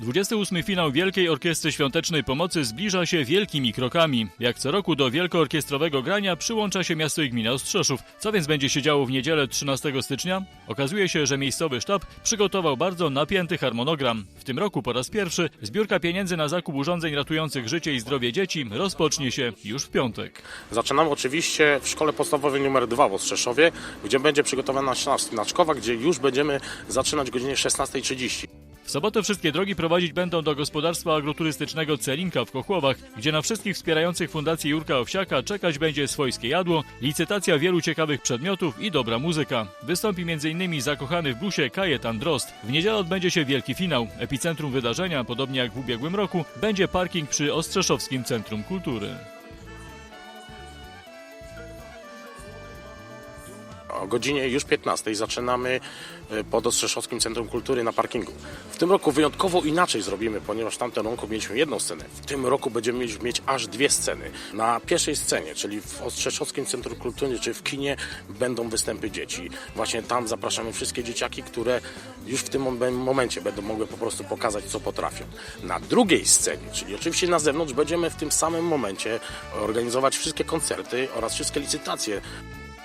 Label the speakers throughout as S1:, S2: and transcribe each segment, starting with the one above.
S1: 28. finał Wielkiej Orkiestry Świątecznej Pomocy zbliża się wielkimi krokami. Jak co roku do wielkoorkiestrowego grania przyłącza się miasto i gmina Ostrzeszów. Co więc będzie się działo w niedzielę 13 stycznia? Okazuje się, że miejscowy sztab przygotował bardzo napięty harmonogram. W tym roku po raz pierwszy zbiórka pieniędzy na zakup urządzeń ratujących życie i zdrowie dzieci rozpocznie się już w piątek.
S2: Zaczynamy oczywiście w szkole podstawowej nr 2 w Ostrzeszowie, gdzie będzie przygotowana znaczkowa, gdzie już będziemy zaczynać o godzinie 16.30.
S1: W sobotę wszystkie drogi prowadzić będą do gospodarstwa agroturystycznego Celinka w Kochłowach, gdzie na wszystkich wspierających Fundację Jurka Owsiaka czekać będzie swojskie jadło, licytacja wielu ciekawych przedmiotów i dobra muzyka. Wystąpi m.in. zakochany w blusie Kajetan Drost. W niedzielę odbędzie się wielki finał. Epicentrum wydarzenia, podobnie jak w ubiegłym roku, będzie parking przy Ostrzeszowskim Centrum Kultury.
S2: O godzinie już 15 zaczynamy e, pod Ostrzeszowskim Centrum Kultury na parkingu. W tym roku wyjątkowo inaczej zrobimy, ponieważ w tamtym roku mieliśmy jedną scenę. W tym roku będziemy mieć, aż dwie sceny. Na pierwszej scenie, czyli w Ostrzeszowskim Centrum Kultury, czy w kinie, będą występy dzieci. Właśnie tam zapraszamy wszystkie dzieciaki, które już w tym mom- momencie będą mogły po prostu pokazać, co potrafią. Na drugiej scenie, czyli oczywiście na zewnątrz, będziemy w tym samym momencie organizować wszystkie koncerty oraz wszystkie licytacje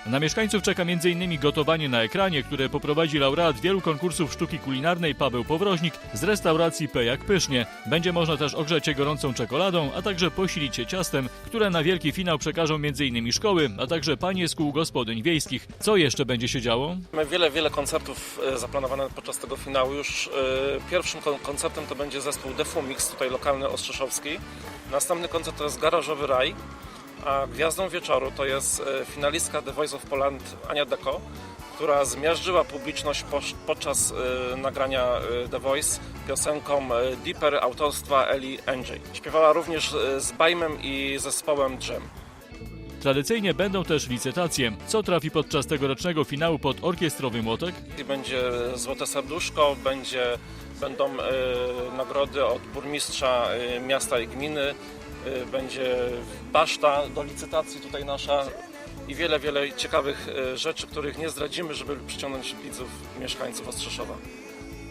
S1: Na mieszkańców czeka m.in. gotowanie na ekranie, które poprowadzi laureat wielu konkursów sztuki kulinarnej Paweł Powroźnik z restauracji P jak Pysznie. Będzie można też ogrzać się gorącą czekoladą, a także posilić się ciastem, które na wielki finał przekażą m.in. szkoły, a także panie z kół gospodyń wiejskich. Co jeszcze będzie się działo?
S3: Mamy wiele, wiele koncertów e, zaplanowanych podczas tego finału. Już e, pierwszym kon- koncertem to będzie zespół Defumix, tutaj lokalny ostrzeszowski. Następny koncert to jest Garażowy Raj, a gwiazdą wieczoru to jest e, finalistka The Voice of Poland Ania Deko, która zmiażdżyła publiczność podczas e, nagrania e, The Voice piosenką Deeper autorstwa Eli Andrzej. Śpiewała również z Bajmem i zespołem Dżem.
S1: Tradycyjnie będą też licytacje. Co trafi podczas tegorocznego finału pod orkiestrowy młotek?
S3: Będzie Złote Serduszko, będzie, będą e, nagrody od burmistrza e, miasta i gminy, będzie baszta do licytacji tutaj nasza i wiele, wiele ciekawych e, rzeczy, których nie zdradzimy, żeby przyciągnąć widzów, mieszkańców Ostrzeszowa.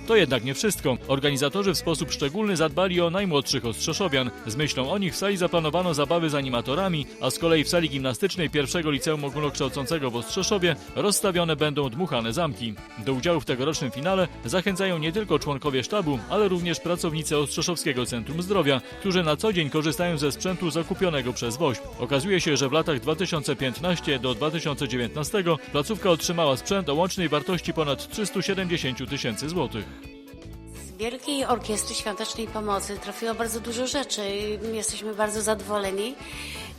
S1: To jednak nie wszystko. Organizatorzy w sposób szczególny zadbali o najmłodszych Ostrzeszowian. Z myślą o nich w sali zaplanowano zabawy z animatorami, a z kolei w sali gimnastycznej pierwszego liceum ogólnokształcącego w Ostrzeszowie rozstawione będą dmuchane zamki. Do udziału w tegorocznym finale zachęcają nie tylko członkowie sztabu, ale również pracownicy Ostrzeszowskiego Centrum Zdrowia, którzy na co dzień korzystają ze sprzętu zakupionego przez WOŚP. Okazuje się, że w latach 2015 do 2019 placówka otrzymała sprzęt o łącznej wartości ponad 370 tysięcy złotych.
S4: Wielkiej Orkiestry Świątecznej Pomocy trafiło bardzo dużo rzeczy. Jesteśmy bardzo zadowoleni.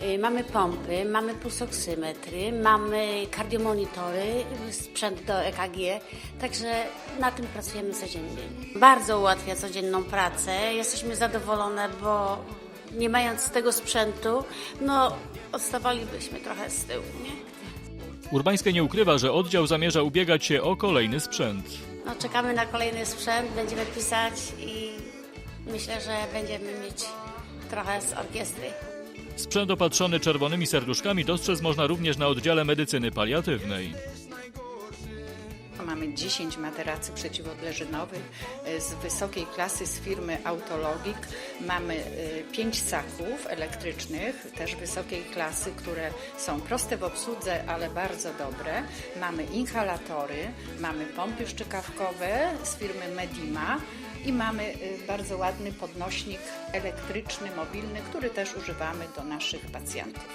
S4: Y, Mamy pompy, mamy pulsoksymetry, mamy kardiomonitory, sprzęt do EKG, także na tym pracujemy codziennie. Bardzo ułatwia codzienną pracę. Jesteśmy zadowolone, bo nie mając tego sprzętu, no odstawalibyśmy trochę z tyłu, nie?
S1: Urbańskie nie ukrywa, że oddział zamierza ubiegać się o kolejny sprzęt.
S4: No, czekamy na kolejny sprzęt, będziemy pisać i myślę, że będziemy mieć trochę z orkiestry.
S1: Sprzęt opatrzony czerwonymi serduszkami dostrzec można również na oddziale medycyny paliatywnej.
S5: Mamy 10 materacy przeciwodleżynowych e, z wysokiej klasy z firmy Autologik. Mamy 5 saków elektrycznych, też wysokiej klasy, które są proste w obsłudze, ale bardzo dobre. Mamy inhalatory, mamy pompy szczykawkowe z firmy Medima i mamy e, bardzo ładny podnośnik elektryczny, mobilny, który też używamy do naszych pacjentów.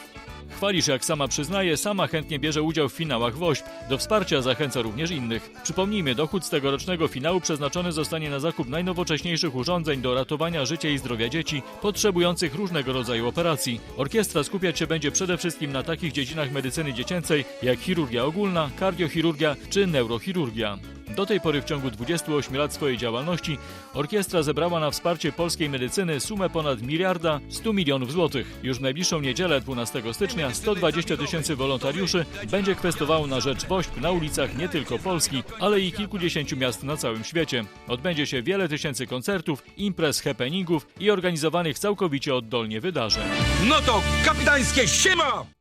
S1: Chwali się, jak sama przyznaje, sama chętnie bierze udział w finałach WOŚP. Do wsparcia zachęca również innych. Przypomnijmy, dochód z tegorocznego finału przeznaczony zostanie na zakup najnowocześniejszych urządzeń do ratowania życia i zdrowia dzieci potrzebujących różnego rodzaju operacji. Orkiestra skupiać się będzie przede wszystkim na takich dziedzinach medycyny dziecięcej jak chirurgia ogólna, kardiochirurgia czy neurochirurgia. Do tej pory w ciągu 28 lat swojej działalności orkiestra zebrała na wsparcie polskiej medycyny sumę ponad miliarda 100 milionów złotych. Już w najbliższą niedzielę 12 stycznia 120 tysięcy wolontariuszy będzie kwestowało na rzecz WOŚP na ulicach nie tylko Polski, ale i kilkudziesięciu miast na całym świecie. Odbędzie się wiele tysięcy koncertów, imprez, happeningów i organizowanych całkowicie oddolnie wydarzeń.
S6: No to kapitańskie siema!